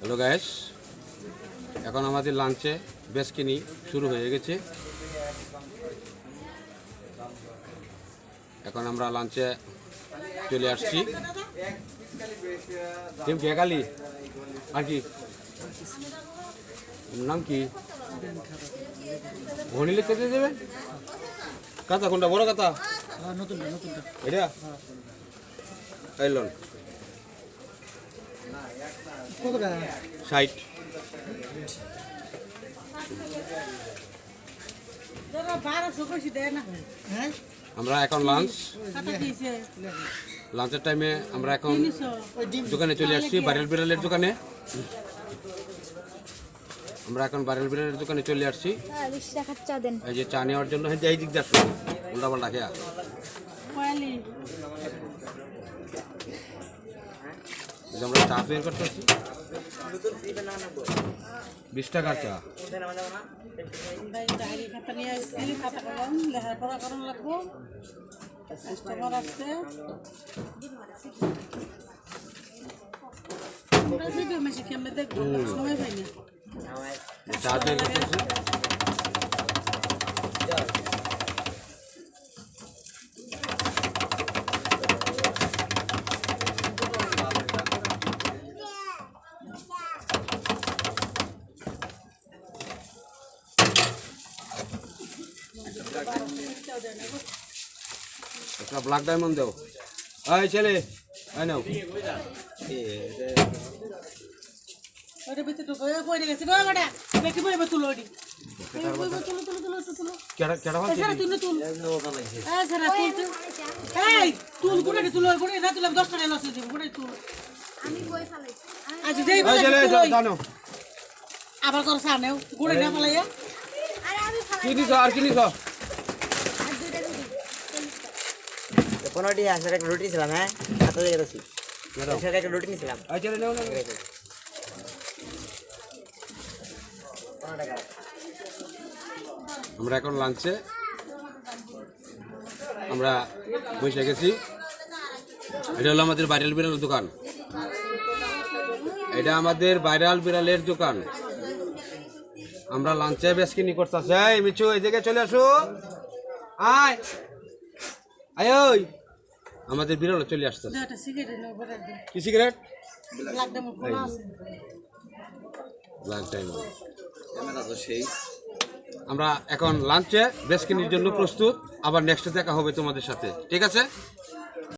Hello gas এখন আমাদের লাঞ্চে বেসকিনি শুরু হয়ে গেছে। এখন আমরা লাঞ্চে চলে আসছি। টিম কে কালি আর কি? নাম কি? ভনিলে দিয়ে দেবেন কাতা কোনটা? বড় কাতা নতুনটা নতুনটা। এটা? এলন কত টাকা ষাট হ্যাঁ? আমরা এখন লাঞ্চ লাঞ্চের টাইমে আমরা এখন দোকানে চলে আসছি বারেল বিড়ালের দোকানে। আমরা এখন বারেল বিড়ালের দোকানে চলে আসছি। হ্যাঁ এই যে চা নেওয়ার জন্য এই যে এই দিক দিয়ে উল্টা পাল্টা খেয়া আমরা চা বের করতেছি। বিশ টাকার চা। ডায়েরি খাতা নিয়ে আসছি খাতা কলম লেখাপড়া করানো লাগবো কাস্টমার আসছে আমরা ভিডিও মেশি কেমনে দেখব সময় পাই না চা বের করতেছি একটা ব্ল্যাক ডায়মন্ড দেও এই ছেলে এই নাও ওটা ভিতরে ঢুকো এ পড়ে গেছে গো বড়া দেখি বইবে তুলো ওডি তুলো তুলো তুলো তুলো তুলো কেডা কেডা এই সারা তুলো তুল এই সারা তুল তুল এই তুল গুড়ে তুল গুড়ে না তুলে 10 টাকা লস দিব গুড়ে তুল বই ফেলাইছি আজ দেই এই ছেলে জানো আবার কর সানেও গুড়ে না ফলাইয়া? আরে আমি কি নিছ আর কি নিছ আর দুইটা রুটি পনেরোটি আসলে একটা রুটি ছিলাম হ্যাঁ? জায়গায় আছি সাথে একটা রুটি নিয়েছিলাম আমরা এখন লাঞ্চে আমরা বসে গেছি। এটা হলো আমাদের ভাইরাল বিড়ালের দোকান। এটা আমাদের ভাইরাল বিড়ালের দোকান। আমরা লাঞ্চে বেশ কিনি করতেছে। এই মিচু এই দিকে চলে আসো। আয়। আয় ওই। আমাদের বিরল চলে আসতো কি সিগারেট আমরা এখন লাঞ্চে বেশ কিনির জন্য প্রস্তুত। আবার নেক্সট দেখা হবে তোমাদের সাথে। ঠিক আছে?